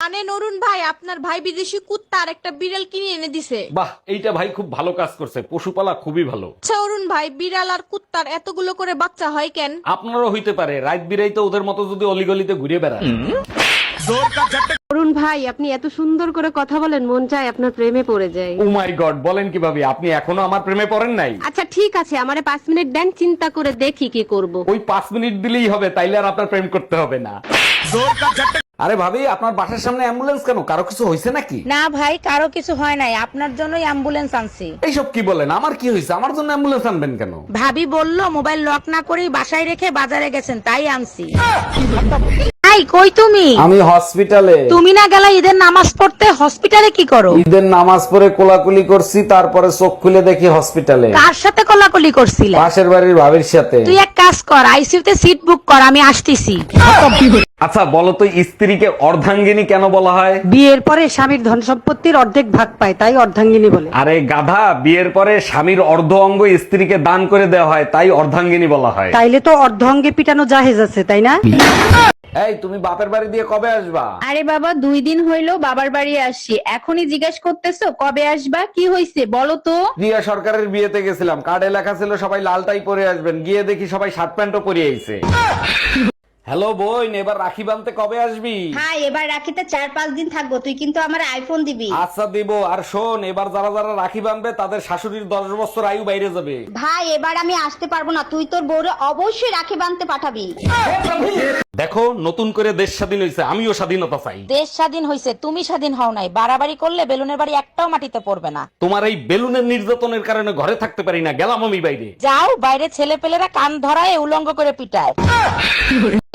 মানে নরুন ভাই আপনার ভাই বিদেশি কুত্তা আর একটা বিড়াল কিনে এনে দিছে। বাহ এইটা ভাই খুব ভালো কাজ করছে। পশুপালা খুবই ভালো। আচ্ছা অরুণ ভাই বিড়াল আর কুত্তার এতগুলো করে বাচ্চা হয় কেন? আপনারও হইতে পারে রাত বিরাইতে ওদের মতো যদি অলিগলিতে ঘুরে বেড়ান অরুণ ভাই আপনি এত সুন্দর করে কথা বলেন মন চায় আপনার প্রেমে পড়ে যায় ও মাই গড বলেন কীভাবে আপনি এখনও আমার প্রেমে পড়েন নাই? আচ্ছা ঠিক আছে আমারে পাঁচ মিনিট দেন চিন্তা করে দেখি কি করব। ওই পাঁচ মিনিট দিলেই হবে তাইলে আর আপনার প্রেম করতে হবে না। আরে ভাবি আপনার বাসার সামনে অ্যাম্বুলেন্স কেন? কারও কিছু হয়েছে নাকি? না ভাই কারও কিছু হয় নাই। আপনার জন্যই অ্যাম্বুলেন্স আনছি। এইসব কি বলেন? আমার কি হয়েছে? আমার জন্য অ্যাম্বুলেন্স আনবেন কেন? ভাবি বলল মোবাইল লক না করেই বাসায় রেখে বাজারে গেছেন তাই আনছি। এই কই তুমি? আমি হসপিটালে তুমি না গেলা ঈদের নামাজ পড়তে হসপিটালে কি করো? ঈদের নামাজ পড়ে কোলাকুলি করছি তারপরে চোখ খুলে দেখি হসপিটালে কার সাথে কোলাকুলি করছিলে? পাশের বাড়ির ভাবির সাথে। তুই এক কাজ কর আইসিইউতে সিট বুক কর আমি আসতেছি। আচ্ছা বলো তো স্ত্রীকে অর্ধাঙ্গিনী কেন বলা হয়? বিয়ের পরে স্বামীর ধন সম্পত্তির অর্ধেক ভাগ পায় তাই অর্ধাঙ্গিনী বলে। আরে গাধা বিয়ের পরে স্বামীর অর্ধ অঙ্গ স্ত্রীকে দান করে দেওয়া হয় তাই অর্ধাঙ্গিনী বলা হয়। তাইলে তো অর্ধ অঙ্গে পিটানো জাহেজ আছে তাই না? এই তুমি বাপের বাড়ি দিয়ে কবে আসবা? আরে বাবা দুই দিন হইল বাবার বাড়ি আসছি। এখনই জিজ্ঞেস করতেছো কবে আসবা? কি হইছে? বলো তো। রিয়া সরকারের বিয়েতে গেছিলাম। কার্ডে লেখা ছিল সবাই লালটাই পরে আসবেন। গিয়ে দেখি সবাই শার্ট প্যান্টও পরে আইছে। হ্যালো বোন এবার রাখি বানতে কবে আসবি? হ্যাঁ এবার রাখিতে চার পাঁচ দিন থাকব। তুই কিন্তু আমার আইফোন দিবি। আচ্ছা দিব আর শোন এবার যারা যারা রাখি বানবে তাদের শাশুড়ির দশ বছর আয়ু বাইরে যাবে। ভাই এবার আমি আসতে পারব না। তুই তোর বউরে অবশ্যই রাখি বানতে পাঠাবি। দেখো নতুন করে দেশ স্বাধীন হয়েছে আমিও স্বাধীনতা চাই। দেশ স্বাধীন হয়েছে তুমি স্বাধীন হও নাই। বাড়াবাড়ি করলে বেলুনের বাড়ি একটাও মাটিতে পড়বে না। তোমার এই বেলুনের নির্যাতনের কারণে ঘরে থাকতে পারি না গেলাম আমি বাইরে। যাও বাইরে ছেলে পেলেরা কান ধরায় উলঙ্গ করে পিটায়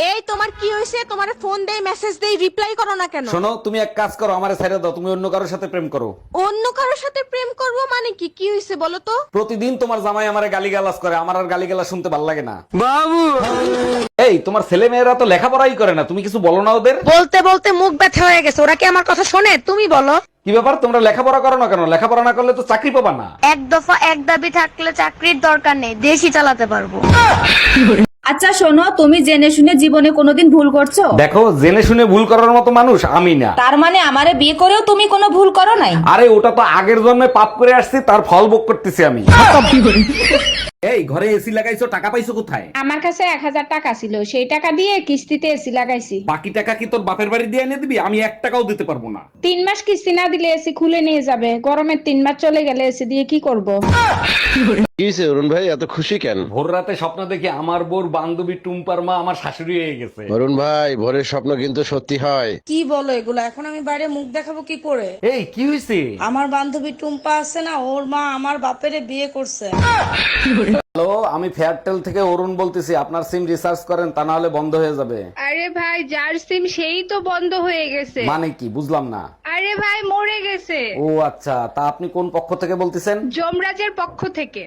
এই তোমার কি হয়েছে? তোমার ফোন দেই মেসেজ দেই রিপ্লাই করো না কেন? শোনো তুমি এক কাজ করো আমার ছেড়ে দাও তুমি অন্য কারোর সাথে প্রেম করো। অন্য কারোর সাথে প্রেম করব মানে কি? কি হয়েছে বলো তো? প্রতিদিন তোমার জামাই আমারে গালিগালাজ করে আমার আর গালিগালাজ শুনতে ভালো লাগে না। বাবু! এই তোমার ছেলে মেয়েরা তো লেখাপড়াই করে না তুমি কিছু বলো না ওদের? বলতে বলতে মুখ ব্যথা হয়ে গেছে ওরা কি আমার কথা শোনে? তুমি বলো। কি ব্যাপার তোমরা লেখাপড়া করো না কেন? লেখাপড়া না করলে তো চাকরি পাবা না। এক দফা এক দাবি থাকলে চাকরির দরকার নেই দেশই চালাতে পারব। আচ্ছা শোনো তুমি জেনে শুনে জীবনে কোনোদিন ভুল করছ? দেখো জেনে শুনে ভুল করার মতো মানুষ আমি না। তার মানে আমারে বিয়ে করেও তুমি কোনো ভুল করো নাই? আরে ওটা তো আগের জন্মে পাপ করে আসছি তার ফল ভোগ করতেছি আমি। এই ঘরে এসি লাগাইছো টাকা পাইছো কোথায়? আমার কাছে এক হাজার টাকা ছিল সেই টাকা দিয়ে কিস্তিতে এসি লাগাইছি। বাকি টাকা কি তোর বাপের বাড়ি দিয়ে এনে দিবি? আমি এক টাকাও দিতে পারব না। তিন মাস কিস্তি না দিলে এসি খুলে নিয়ে যাবে। গরমের তিন মাস চলে গেলে এসি দিয়ে কি করব। কি হয়েছে অরুণ ভাই? এত খুশি কেন? ভোর রাতে স্বপ্ন দেখি আমার বোর বান্ধবী টুম্পার মা আমার শাশুড়ি হয়ে গেছে। অরুণ ভাই ভোরের স্বপ্ন কিন্তু সত্যি হয়। কি বলো এগুলো? এখন আমি বাইরে মুখ দেখাবো কি করে? এই কি হয়েছে? আমার বান্ধবী টুম্পা আছে না ওর মা আমার বাপেরে বিয়ে করছে। হ্যালো আমি ফেয়ারটেল থেকে অরুণ বলতেছি। আপনার সিম রিসার্চ করেন তা না হলে বন্ধ হয়ে যাবে। আরে ভাই যার সিম সেই তো বন্ধ হয়ে গেছে। মানে কি? বুঝলাম না। আরে ভাই মরে গেছে। ও আচ্ছা তা আপনি কোন পক্ষ থেকে বলতেছেন? যমরাজের পক্ষ থেকে।